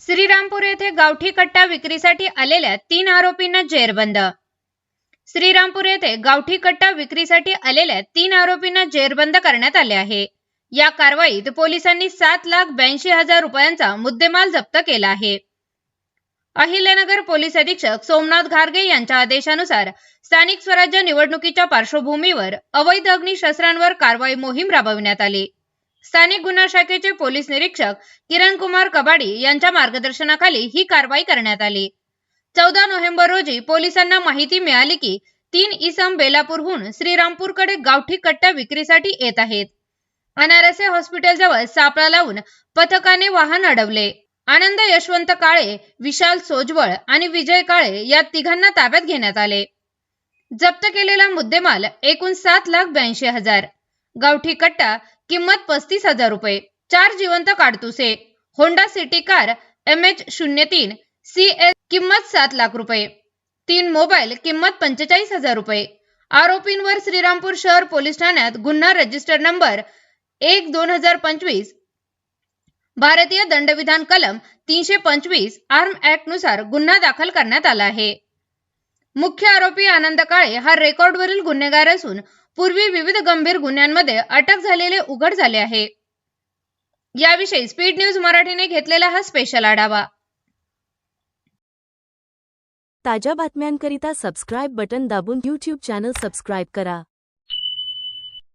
श्रीरामपूर येथे गावठी कट्टा विक्रीसाठी आलेल्या तीन आरोपींना जेरबंद. श्रीरामपूर येथे गावठी कट्टा विक्रीसाठी आलेल्या तीन आरोपींना जेरबंद करण्यात आले आहे. या कारवाईत पोलिसांनी सात लाख ब्याऐंशी हजार रुपयांचा मुद्देमाल जप्त केला आहे. अहिल्यानगर पोलीस अधीक्षक सोमनाथ घारगे यांच्या आदेशानुसार स्थानिक स्वराज्य निवडणुकीच्या पार्श्वभूमीवर अवैध अग्निशस्त्रांवर कारवाई मोहीम राबविण्यात आली. स्थानिक गुन्हा शाखेचे पोलीस निरीक्षक किरण कुमार कबाडी यांच्या मार्गदर्शनाखाली ही कारवाई करण्यात आली. चौदा नोव्हेंबर रोजी पोलिसांना माहिती मिळाली की तीन इसम बेलापूरहून श्रीरामपूरकडे गावठी कट्ट्या विक्रीसाठी येत आहेत. अनारसे हॉस्पिटलजवळ सापळा लावून पथकाने वाहन अडवले. आनंद यशवंत काळे विशाल सोजवळ आणि विजय काळे या तिघांना ताब्यात घेण्यात आले. जप्त केलेला मुद्देमाल एकूण सात लाख ब्याऐंशी हजार. गावठी कट्टा किंमत पस्तीस हजार रुपये. चार जिवंत काडतुसे. Honda City car M H शून्य तीन. सी एस किंमत सात लाख रुपये. तीन मोबाईल किंमत पंचेचाळीस हजार रुपये. आरोपींवर श्रीरामपूर शहर पोलीस ठाण्यात गुन्हा रजिस्टर नंबर एक दोन हजार पंचवीस भारतीय दंडविधान कलम तीनशे पंचवीस आर्म ऍक्टनुसार गुन्हा दाखल करण्यात आला आहे. मुख्य आरोपी आनंद काळे हा रेकॉर्डवरील गुन्हेगार असून पूर्वी विविध गंभीर गुन्ह्यांमध्ये अटक झालेले उघड झाले आहे. याविषयी स्पीड न्यूज मराठीने घेतलेला हा स्पेशल आढावा. ताज्या बातम्यांकरिता सबस्क्राईब बटन दाबून यूट्यूब चॅनल सबस्क्राईब करा.